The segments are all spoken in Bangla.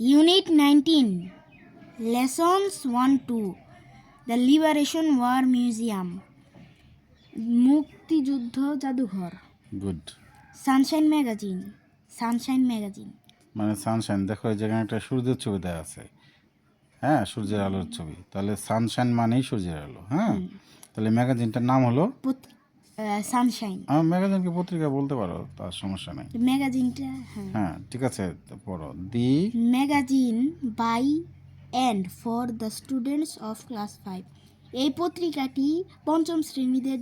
Unit 19 Lessons 1 2 The Liberation War Museum. মুক্তিযুদ্ধ জাদুঘর। Good sunshine magazine sunshine magazine মানে সানশাইন দেখো এই জায়গায় একটা সূর্যের ছবি দেওয়া আছে। হ্যাঁ সূর্যের আলোর ছবি। তাহলে সানশাইন মানেই সূর্যের আলো হ্যাঁ? তাহলে ম্যাগাজিনটার নাম হলো সানশাইন আমার ম্যাগাজিনকে পত্রিকা বলতে পারো তার সমস্যা নেই। ম্যাগাজিনটা হ্যাঁ। হ্যাঁ ঠিক আছে পড়ো। The magazine by and for the students of class five. এই পত্রিকাটি পঞ্চম শ্রেণীদের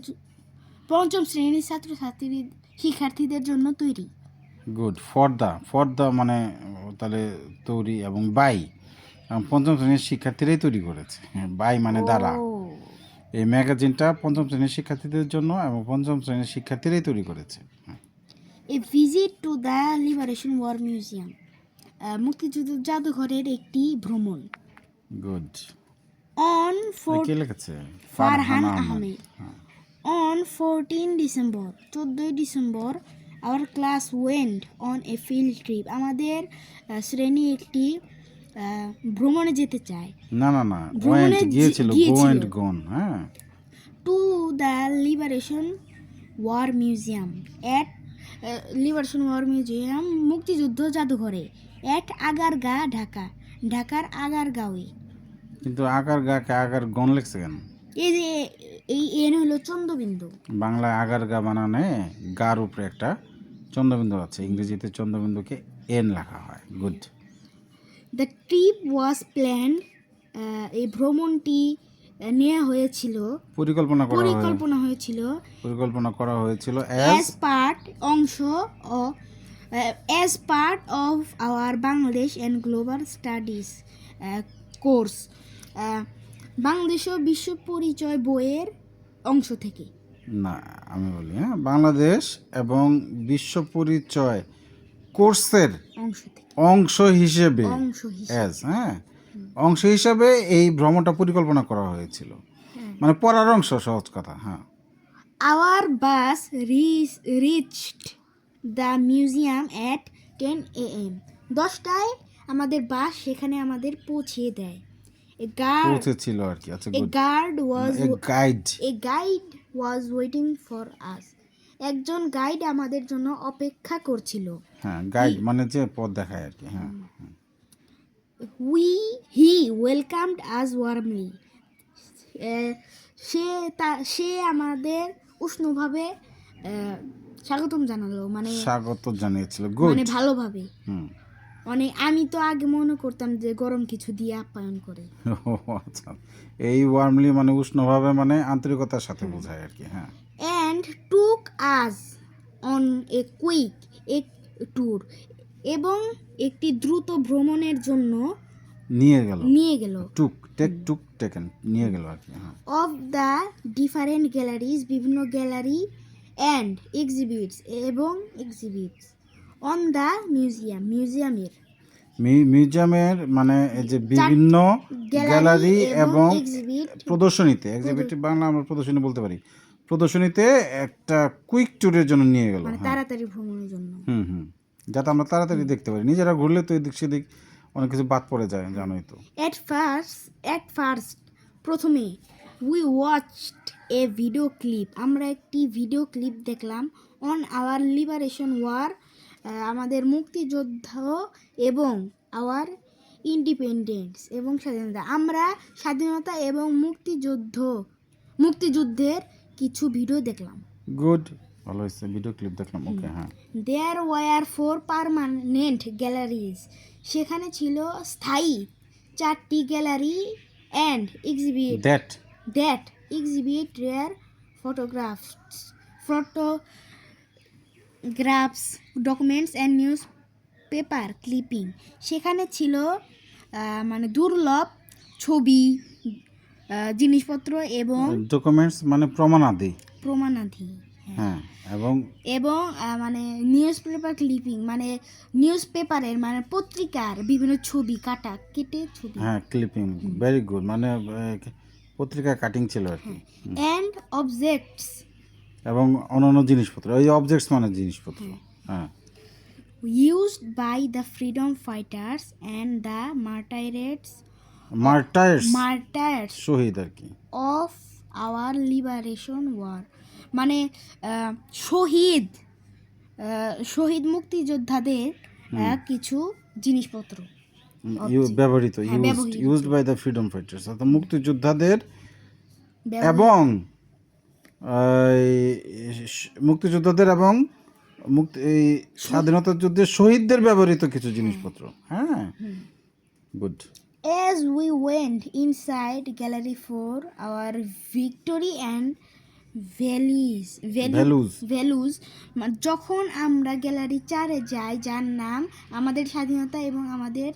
পঞ্চম শ্রেণির ছাত্রছাত্রী শিক্ষার্থীদের জন্য তৈরি। Good for the for the মানে তাহলে তৈরি এবং বাই। পঞ্চম শ্রেণির শিক্ষার্থীরাই তৈরি করেছে। বাই মানে দ্বারা। এই ম্যাগাজিনটা পঞ্চম শ্রেণির শিক্ষার্থীদের জন্য এবং পঞ্চম শ্রেণির শিক্ষার্থীরাই তৈরি করেছে। A visit to the liberation war museum মুক্তিযুদ্ধ জাদুঘরের একটি ভ্রমণ। গুড। অন কে লিখেছে? Farhan Ahmed. On fourteen December চোদ্দোই December our class went on a field trip আমাদের শ্রেণি একটি ভ্রমণে যেতে চায়। না না না ভ্রমণে গিয়েছিল গো। অ্যান্ড গন হ্যাঁ। To the liberation war museum at liberation war museum মুক্তিযুদ্ধ জাদুঘরে অ্যাট আগারগা ঢাকা ঢাকার আগারগাঁওয়ে কিন্তু আগার গাকে আগার গন লিখছে কেন? এই যে এই এন হলো চন্দ্রবিন্দু। বাংলায় আগার গা বানানে গার উপরে একটা চন্দ্রবিন্দু আছে ইংরেজিতে চন্দ্রবিন্দুকে এন লেখা হয় good the trip was plan এই ভ্রমণটি নেওয়া হয়েছিল। পরিকল্পনা করা পরিকল্পনা হয়েছিল। পরিকল্পনা করা হয়েছিল অ্যাজ পার্ট অংশ ও as part of our Bangladesh and global studies course Bangladesh ও বিশ্ব পরিচয় বইয়ের অংশ থেকে। না আমি বলি হ্যাঁ বাংলাদেশ এবং বিশ্ব পরিচয় কোর্সের অংশ হিসেবে। অংশ হিসেবে। অ্যাজ হ্যাঁ। অংশ হিসাবে এই ভ্রমণটা পরিকল্পনা করা হয়েছিল। হ্যাঁ। মানে পড়ার অংশ সহজ কথা হ্যাঁ। Our bus reached the museum at ten A M দশটায় আমাদের বাস সেখানে আমাদের পৌঁছে দেয়। এ গার্ড পৌঁছেছিল আর কি আচ্ছা a guard was guide a guide was waiting for us একজন গাইড আমাদের জন্য অপেক্ষা করছিল। হ্যাঁ গাইড মানে যে পথ দেখায় আর কি হ্যাঁ we he welcomed us warmly সে তা সে আমাদের উষ্ণভাবে স্বাগতম জানালো মানে স্বাগত জানিয়েছিল মানে ভালোভাবে। মানে আমি তো আগে মনে করতাম যে গরম কিছু দিয়ে আপ্যায়ন করে। ও আচ্ছা। এই ওয়ার্মলি মানে উষ্ণভাবে মানে আন্তরিকতার সাথে বোঝায় আর কি হ্যাঁ। And took us on a quick a tour এবং একটি দ্রুত ভ্রমণের জন্য নিয়ে গেল। নিয়ে গেল। টুক টেক টুক টেকেন নিয়ে গেল আর কি অফ দ্য ডিফারেন্ট গ্যালারিজ বিভিন্ন গ্যালারি অ্যান্ড এক্সিবিটস এবং এক্সিবিটস অন দ্য মিউজিয়াম মিউজিয়ামের মিউজিয়ামের মানে এই যে বিভিন্ন গ্যালারি এবং প্রদর্শনীতে এক্সিবিট বাংলা আমরা প্রদর্শনী বলতে পারি। প্রদর্শনীতে একটা কুইক ট্যুরের জন্য নিয়ে গেল মানে হ্যাঁ। তাড়াতাড়ি ভ্রমণের জন্য। হুম হুম। যাতে আমরা তাড়াতাড়ি দেখতে পারি। নিজেরা ঘুরলে তো এদিক সেদিক অনেক কিছু বাদ পড়ে যায় জানোই তো। অ্যাট ফার্স্ট অ্যাট ফার্স্ট প্রথমে we watched a video clip আমরা একটি ভিডিও ক্লিপ দেখলাম অন আওয়ার লিবারেশন ওয়ার আমাদের মুক্তিযুদ্ধ এবং আওয়ার ইন্ডিপেন্ডেন্স এবং স্বাধীনতা। আমরা স্বাধীনতা এবং মুক্তিযুদ্ধ মুক্তিযুদ্ধের কিছু ভিডিও দেখলাম। গুড ভালো হয়েছে ভিডিও ক্লিপ দেখলাম ওকে হ্যাঁ। There were four permanent galleries সেখানে ছিল স্থায়ী চারটি gallery and exhibit that that exhibit rare photographs photographs documents and newspaper clipping সেখানে ছিল মানে দুর্লভ ছবি জিনিসপত্র এবং ডকুমেন্টস মানে প্রমাণাদি। প্রমাণাদি হ্যাঁ। এবং এবং মানে নিউজ পেপার ক্লিপিং মানে নিউজ পেপারের মানে পত্রিকার বিভিন্ন ছবি কাটা কেটে ছবি। হ্যাঁ ক্লিপিং ভেরি গুড মানে পত্রিকা কাটিং ছিল আর কি। অ্যান্ড অবজেক্টস এবং অন্যান্য জিনিসপত্র ওই অবজেক্টস মানে জিনিসপত্র হ্যাঁ। used by the freedom fighters and the martyrs martyrs martyrs শহীদ আর কি। অফ আওয়ার লিবারেশন war মানে শহীদ শহীদ মুক্তিযোদ্ধাদের কিছু জিনিসপত্র। ব্যবহৃত হ্যাঁ, used by the freedom fighters অর্থাৎ মুক্তিযোদ্ধাদের এবং মুক্তিযোদ্ধাদের এবং মুক্তি এই স্বাধীনতা যুদ্ধের শহীদদের ব্যবহৃত কিছু জিনিসপত্র। হ্যাঁ। Good As we went inside gallery for our victory and values Values. values মা- যখন আমরা গ্যালারি চারে যাই যার নাম আমাদের স্বাধীনতা এবং আমাদের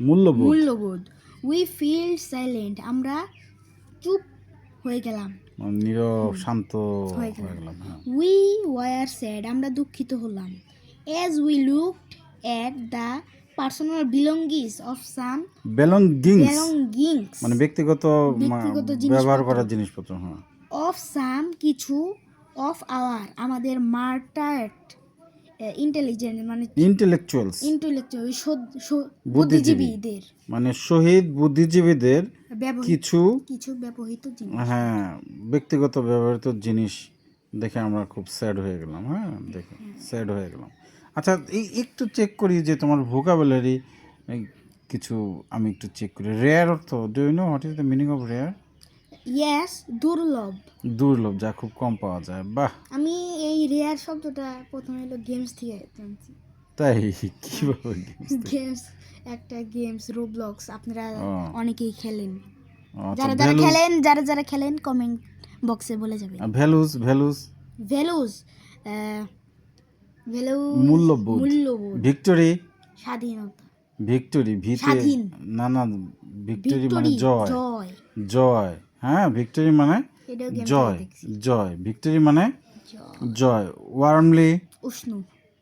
মূল্যবোধ। মূল্যবোধ উই ফিল সাইলেন্ট আমরা চুপ হয়ে গেলাম। মানে নীরব শান্ত হয়ে গেলাম। উই ওয়ার স্যাড আমরা দুঃখিত হলাম। As we look at the personal belongings of some belongings belongings. মানে ব্যক্তিগত ব্যক্তিগত ব্যবহার করার জিনিসপত্র হ্যাঁ। অফ সাম কিছু অফ আওয়ার আমাদের মার্টার্ট ইন্টেলিজেন্ট মানে ইন্টেলেকচুয়ালস ইন্টেলেকচুয়াল বুদ্ধিজীবী। বুদ্ধিজীবীদের। মানে শহীদ বুদ্ধিজীবীদের কিছু কিছু ব্যবহৃত জিনিস। হ্যাঁ ব্যক্তিগত ব্যবহৃত জিনিস দেখে আমরা খুব স্যাড হয়ে গেলাম হ্যাঁ দেখে স্যাড হয়ে গেলাম। আচ্ছা এই একটু চেক করি যে তোমার ভোকাবুলারি কিছু আমি একটু চেক করি। রেয়ার অর্থ do you know what is the meaning of rare yes দুর্লভ। দুর্লভ যা খুব কম পাওয়া যায় বাহ। আমি এই রেয়ার শব্দটা প্রথমে হলো গেমস থেকে জানছি। তাই? কীভাবে গেমস একটা গেমস রোবলক্স আপনারা অনেকেই খেলেন। আচ্ছা যারা যারা খেলেন যারা যারা খেলেন কমেন্ট বক্সে বলে যাবে ভ্যালুস ভ্যালুস ভ্যালুস ভ্যালু মূল্যবোধ। ভিক্টোরি? স্বাধীনতা। ভিক্টোরি ভিতে স্বাধীন। না না ভিক্টোরি মানে জয়। জয়। হ্যাঁ ভিক্টোরি মানে জয়। জয়। ভিক্টোরি মানে জয়। ওয়ার্মলি? উষ্ণ।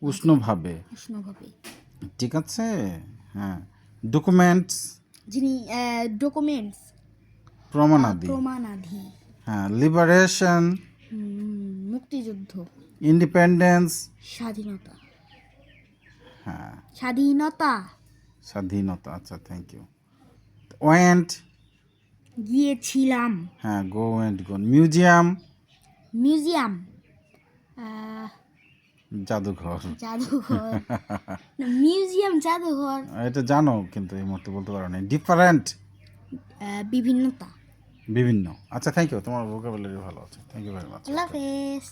উষ্ণভাবে। উষ্ণভাবে। ঠিক আছে? হ্যাঁ। ডকুমেন্টস যিনি ডকুমেন্টস প্রমাণাদি। প্রমাণাধি হ্যাঁ লিবারেশন মুক্তিযুদ্ধ। ইন্ডিপেন্ডেন্স স্বাধীনতা। হ্যাঁ। স্বাধীনতা। স্বাধীনতা আচ্ছা থ্যাংক ইউ ওয়েন্ট গিয়েছিলাম। হ্যাঁ go went go museum museum জাদুঘর। জাদুঘর। মিউজিয়াম জাদুঘর। এটা জানো কিন্তু এই মুহূর্তে বলতে পারো না ডিফারেন্ট বিভিন্নতা। বিভিন্ন। আচ্ছা থ্যাংক ইউ তোমার ভোকাবুলারি ভালো আছে। Thank you very much Allah হাফেজ।